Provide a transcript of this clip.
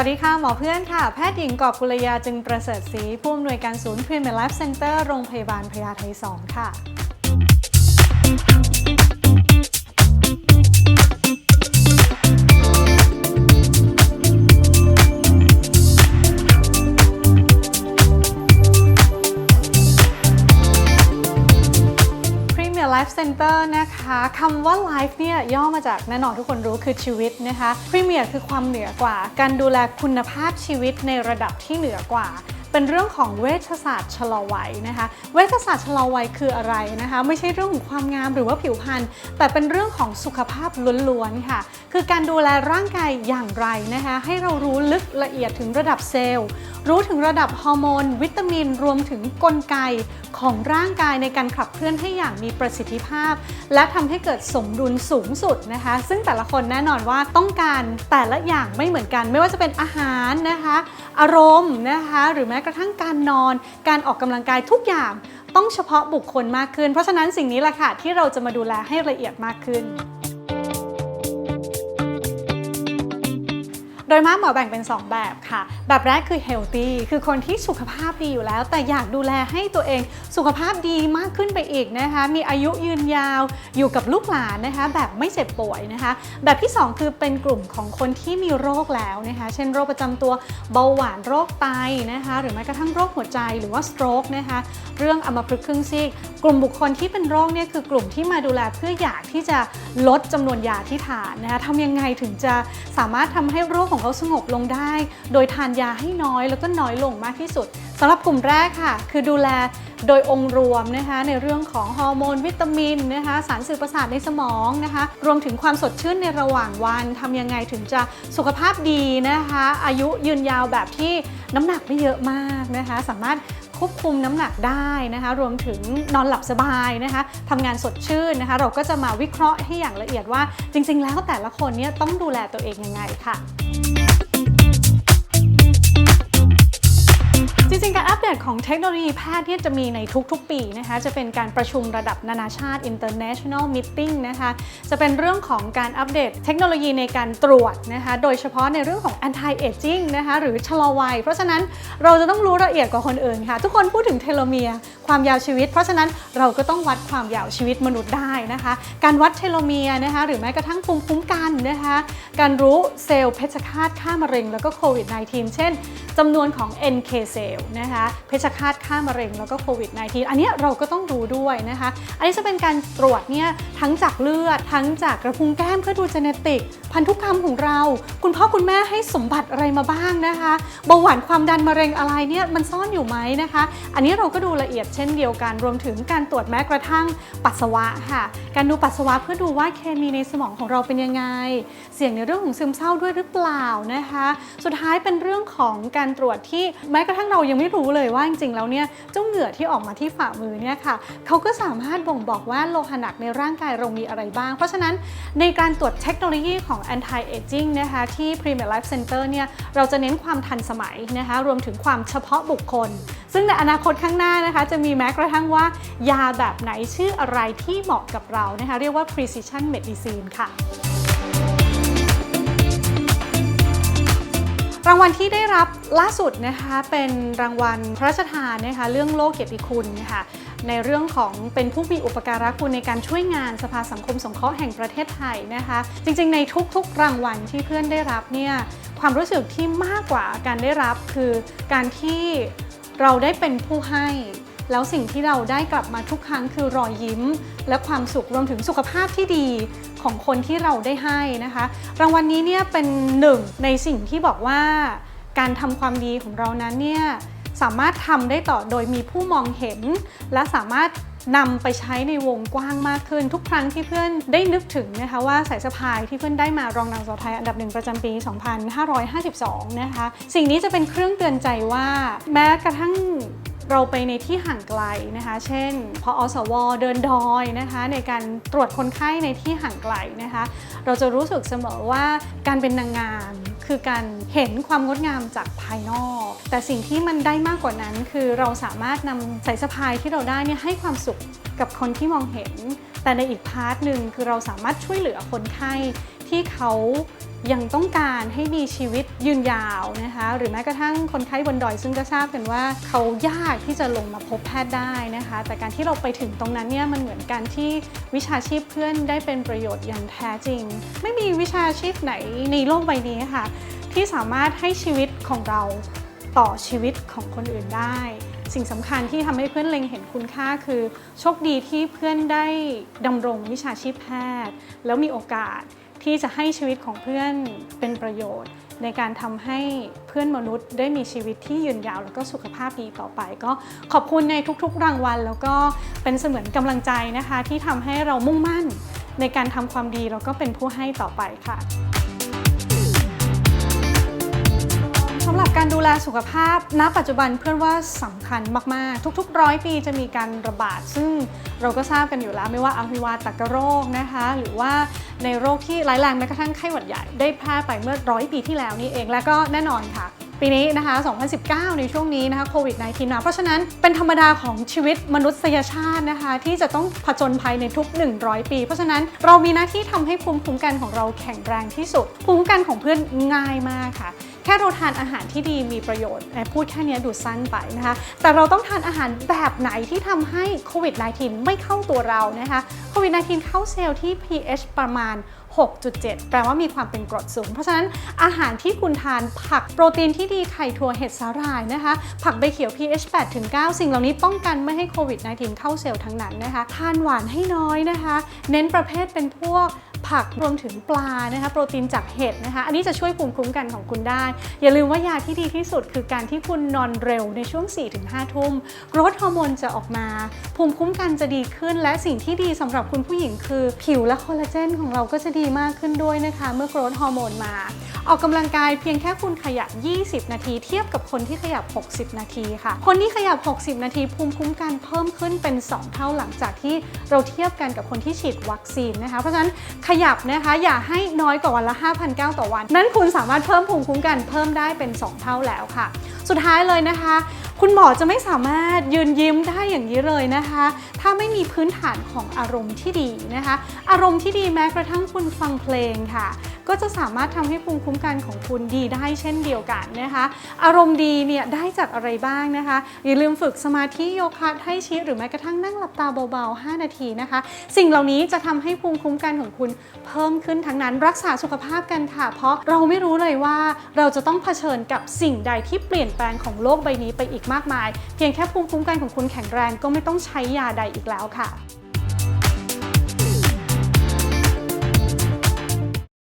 วัสดีค่ะ หมอเพื่อนค่ะ แพทย์หญิงกอบกุลยาจึงประเสริฐศรีผู้อำนวยการศูนย์ Premier Life Center โรงพยาบาลพญาไท2ค่ะ Premier Life Center นะคะคำว่า life เนี่ยย่อมาจากแน่นอนทุกคนรู้คือชีวิตนะคะ Premier คือความเหนือกว่า การดูแลคุณภาพชีวิตในระดับที่เหนือกว่า เป็นเรื่องของเวชศาสตร์ชะลอวัยนะคะ เวชศาสตร์ชะลอวัยคืออะไรนะคะ ไม่ใช่เรื่องของความงามหรือว่าผิวพรรณแต่เป็นเรื่องของสุขภาพล้วนๆค่ะ คือการดูแลร่างกายอย่างไรนะคะ ให้เรารู้ลึกละเอียดถึงระดับเซลล์ รู้ถึงระดับฮอร์โมน วิตามิน รวมถึงกลไกของร่างกายในการขับเคลื่อนให้อย่างมีประสิทธิภาพ และทำให้เกิดสมดุลสูงสุดนะคะ ซึ่งแต่ละคนแน่นอนว่าต้องการแต่ละอย่างไม่เหมือนกัน ไม่ว่าจะเป็นอาหารนะคะ อารมณ์นะคะหรือแม้กระทั่งการนอน การออกกำลังกายทุกอย่างต้องเฉพาะบุคคลมากขึ้น เพราะฉะนั้นสิ่งนี้แหละค่ะที่เราจะมาดูแลให้ละเอียดมากขึ้น โดยมากหมอแบ่งเป็น 2 แบบค่ะ แบบแรกคือ healthy คือคนที่สุขภาพดีอยู่แล้ว แต่อยากดูแลให้ตัวเองสุขภาพดีมากขึ้นไปอีกนะคะ มีอายุยืนยาวอยู่กับลูกหลานนะคะ แบบไม่เจ็บป่วยนะคะ แบบที่ 2 คือเป็นกลุ่มของคนที่มีโรคแล้วนะคะ เช่นโรคประจำตัวเบาหวานโรคไตนะคะ หรือแม้กระทั่งโรคหัวใจหรือว่า stroke นะคะ เรื่องอัมพฤกษ์ครึ่งซีก กลุ่มบุคคลที่เป็นโรคเนี่ยคือกลุ่มที่มาดูแลเพื่ออยากที่จะลดจำนวนยาที่ทานนะคะทำยังไงถึงจะสามารถทำให้โรคของเขาสงบลงได้ โดยทานยาให้น้อยแล้วก็น้อยลงมากที่สุดสำหรับกลุ่มแรกค่ะ คือดูแลโดยองค์รวมนะคะในเรื่องของฮอร์โมนวิตามินนะคะสารสื่อประสาทในสมองนะคะ รวมถึงความสดชื่นในระหว่างวันทำยังไงถึงจะสุขภาพดีนะคะ อายุยืนยาวแบบที่ น้ำหนักไม่เยอะมากนะคะ สามารถควบคุมน้ำหนักได้นะคะ รวมถึงนอนหลับสบายนะคะทำงานสดชื่นนะคะ เราก็จะมาวิเคราะห์ให้อย่างละเอียดว่า จริง ๆ แล้วแต่ละคนเนี่ยต้องดูแลตัวเองยังไงค่ะ เดตของเทคโนโลยีแพทย์เนี่จะมีในทุกๆ ปีนะคะ จะเป็นการประชุมระดับนานาชาติ international meeting นะคะ จะเป็นเรื่องของการอัปเดตเทคโนโลยีในการตรวจนะคะ โดยเฉพาะในเรื่องของ anti aging นะคะ หรือชะลอวัย เพราะฉะนั้นเราจะต้องรู้ละเอียดกว่าคนอื่นค่ะ ทุกคนพูดถึงเทโลเมียร์ความยาวชีวิต เพราะฉะนั้นเราก็ต้องวัดความยาวชีวิตมนุษย์ได้นะคะ การวัดเทโลเมียร์นะคะ หรือแม้กระทั่งภูมิคุ้มกันนะคะ การรู้เซลล์เพชฌฆาตฆ่ามะเร็งแล้วก็โควิด -19 เช่น จำนวนของ NK เซลล์นะคะเพชฌฆาตฆ่ามะเร็งแล้วก็โควิด -19 อันนี้เราก็ต้องรู้ด้วยนะคะ อันนี้จะเป็นการตรวจเนี่ยทั้งจากเลือด ทั้งจากกระพุ้งแก้มเพื่อดูเจเนติก พันธุกรรมของเรา คุณพ่อคุณแม่ให้สมบัติอะไรมาบ้างนะคะเบาหวานความดันมะเร็งอะไรเนี่ยมันซ่อนอยู่ไหมนะคะ อันนี้เราก็ดูละเอียดเช่นเดียวกันรวมถึงการตรวจแม้กระทั่งปัสสาวะค่ะ การดูปัสสาวะเพื่อดูว่าเคมีในสมองของเราเป็นยังไง เสี่ยงในเรื่องของซึมเศร้าด้วยหรือเปล่านะคะ สุดท้ายเป็นเรื่องของการการตรวจที่แม้กระทั่งเรายังไม่รู้เลยว่าจริงๆแล้วเนี่ยเจ้าเหงื่อที่ออกมาที่ฝ่ามือเนี่ยค่ะเขาก็สามารถบ่งบอกว่าโลหะหนักในร่างกายเรามีอะไรบ้าง เพราะฉะนั้นในการตรวจเทคโนโลยีของ anti aging นะคะที่ Premier Life Center เนี่ยเราจะเน้นความทันสมัยนะคะรวมถึงความเฉพาะบุคคล ซึ่งในอนาคตข้างหน้านะคะจะมีแม้กระทั่งว่ายาแบบไหนชื่ออะไรที่เหมาะกับเรานะคะเรียกว่า precision medicine ค่ะ รางวัลที่ได้รับล่าสุดนะคะเป็นรางวัลพระราชทานนะคะเรื่องโลกเกียรติคุณค่ะในเรื่องของเป็นผู้มีอุปการะคุณในการช่วยงานสภาสังคมสงเคราะห์แห่งประเทศไทยนะคะ จริงๆ ในทุกๆ รางวัลที่เพื่อนได้รับเนี่ยความรู้สึกที่มากกว่าการได้รับคือการที่เราได้เป็นผู้ให้ แล้วสิ่งที่เราได้กลับมาทุกครั้งคือรอยยิ้ม และความสุขรวมถึงสุขภาพที่ดี ของคนที่เราได้ให้นะคะ รางวัลนี้เนี่ยเป็นหนึ่งในสิ่งที่บอกว่าการทำความดีของเรานั้นเนี่ยสามารถทำได้ต่อโดยมีผู้มองเห็น และสามารถนำไปใช้ในวงกว้างมากขึ้น ทุกครั้งที่เพื่อนได้นึกถึงนะคะว่าสายสะพายที่เพื่อนได้มารองนางสาวไทยอันดับหนึ่งประจำปี 2552 นะคะ สิ่งนี้จะเป็นเครื่องเตือนใจว่า แม้กระทั่ง เราไปในที่ห่างไกลนะคะ เช่น พออสว เดินดอยนะคะ ในการตรวจคนไข้ในที่ห่างไกลนะคะ เราจะรู้สึกเสมอว่าการเป็นนางงามคือการเห็นความงดงามจากภายนอก แต่สิ่งที่มันได้มากกว่านั้น คือเราสามารถนำสายสะพายที่เราได้เนี่ยให้ความสุขกับคนที่มองเห็น แต่ในอีกพาร์ทหนึ่งคือเราสามารถช่วยเหลือคนไข้ที่เขา ยังต้องการให้มีชีวิตยืนยาวนะคะหรือแม้กระทั่งคนไข้บนดอย ซึ่งก็ทราบกันว่าเขายากที่จะลงมาพบแพทย์ได้นะคะ แต่การที่เราไปถึงตรงนั้นเนี่ยมันเหมือนการที่วิชาชีพเพื่อนได้เป็นประโยชน์อย่างแท้จริง ไม่มีวิชาชีพไหนในโลกใบนี้ค่ะ ที่สามารถให้ชีวิตของเราต่อชีวิตของคนอื่นได้ สิ่งสำคัญที่ทำให้เพื่อนเล็งเห็นคุณค่าคือ โชคดีที่เพื่อนได้ดำรงวิชาชีพแพทย์ แล้วมีโอกาส ที่จะให้ชีวิตของเพื่อนเป็นประโยชน์ ในการทำให้เพื่อนมนุษย์ได้มีชีวิตที่ยืนยาวแล้วก็สุขภาพดีต่อไป ก็ขอบคุณในทุกๆรางวัล แล้วก็เป็นเสมือนกำลังใจนะคะ ที่ทำให้เรามุ่งมั่นในการทำความดีแล้วก็เป็นผู้ให้ต่อไปค่ะำหรับการดูแลสุขภาพ ณ ปัจจุบันเพื่อนว่าสำคัญมาก ๆ ทุก ๆ ร้อยปีจะมีการระบาด ซึ่งเราก็ทราบกันอยู่แล้วไม่ว่าอหิวาตกโรคนะคะ หรือว่าในโรคที่ร้ายแรงแม้กระทั่งไข้หวัดใหญ่ได้แพร่ไปเมื่อร้อยปีที่แล้วนี่เอง และก็แน่นอนค่ะ ปีนี้นะคะ 2019 ในช่วงนี้นะคะโควิด -19 มาเพราะฉะนั้นเป็นธรรมดาของชีวิตมนุษยชาตินะคะ ที่จะต้องผจญภัยในทุก 100 ปี เพราะฉะนั้นเรามีหน้าที่ทำให้ภูมิคุ้มกันของเราแข็งแรงที่สุดภูมิคุ้มกันของเพื่อนง่ายมากค่ะ แค่เราทานอาหารที่ดีมีประโยชน์พูดแค่นี้ดูสั้นไปนะคะ แต่เราต้องทานอาหารแบบไหนที่ทำให้โควิด -19 ไม่เข้าตัวเรานะคะโควิด -19 เข้าเซลล์ที่ pH ประมาณ 6.7 แปลว่ามีความเป็นกรดสูง เพราะฉะนั้นอาหารที่คุณทานผักโปรตีนที่ดีไข่ถั่วเห็ดสาหร่ายนะคะ ผักใบเขียว pH 8-9สิ่งเหล่านี้ป้องกันไม่ให้โควิด -19 เข้าเซลล์ทั้งนั้นนะคะ ทานหวานให้น้อยนะคะ เน้นประเภทเป็นพวกผักรวมถึงปลานะคะโปรตีนจากเห็ดนะคะ อันนี้จะช่วยภูมิคุ้มกันของคุณได้ อย่าลืมว่ายาที่ดีที่สุดคือการที่คุณนอนเร็วในช่วง 4-5 ทุ่มรดฮอร์โมนจะออกมา ภูมิคุ้มกันจะดีขึ้น และสิ่งที่ดีสำหรับคุณผู้หญิงคือ ผิวและคอลลาเจนของเราก็จะดีมากขึ้นด้วยนะคะ เมื่อโกรทฮอร์โมนมา ออกกำลังกายเพียงแค่คุณขยับ 20 นาที เทียบกับคนที่ขยับ 60 นาทีค่ะ คนที่ขยับ 60 นาทีภูมิคุ้มกันเพิ่มขึ้นเป็น 2 เท่าหลังจากที่เราเทียบกันกับคนที่ฉีดวัคซีนนะคะ เพราะฉะนั้นขยับนะคะอย่าให้น้อยกว่าวันละ5,900ต่อวัน นั้นคุณสามารถเพิ่มภูมิคุ้มกันเพิ่มได้เป็น 2 เท่าแล้วค่ะ สุดท้ายเลยนะคะ คุณหมอจะไม่สามารถยืนยิ้มได้อย่างนี้เลยนะคะ ถ้าไม่มีพื้นฐานของอารมณ์ที่ดีนะคะ อารมณ์ที่ดีแม้กระทั่งคุณฟังเพลงค่ะ ก็จะสามารถทำให้ภูมิคุ้มกันของคุณดีได้เช่นเดียวกันนะคะ อารมณ์ดีเนี่ยได้จากอะไรบ้างนะคะ อย่าลืมฝึกสมาธิโยคะไทชิหรือแม้กระทั่งนั่งหลับตาเบาๆ 5 นาทีนะคะ สิ่งเหล่านี้จะทำให้ภูมิคุ้มกันของคุณเพิ่มขึ้นทั้งนั้นรักษาสุขภาพกันค่ะ เพราะเราไม่รู้เลยว่าเราจะต้องเผชิญกับสิ่งใดที่เปลี่ยนแปลงของโลกใบนี้ไปอีกมากมาย เพียงแค่ภูมิคุ้มกันของคุณแข็งแรงก็ไม่ต้องใช้ยาใดอีกแล้วค่ะ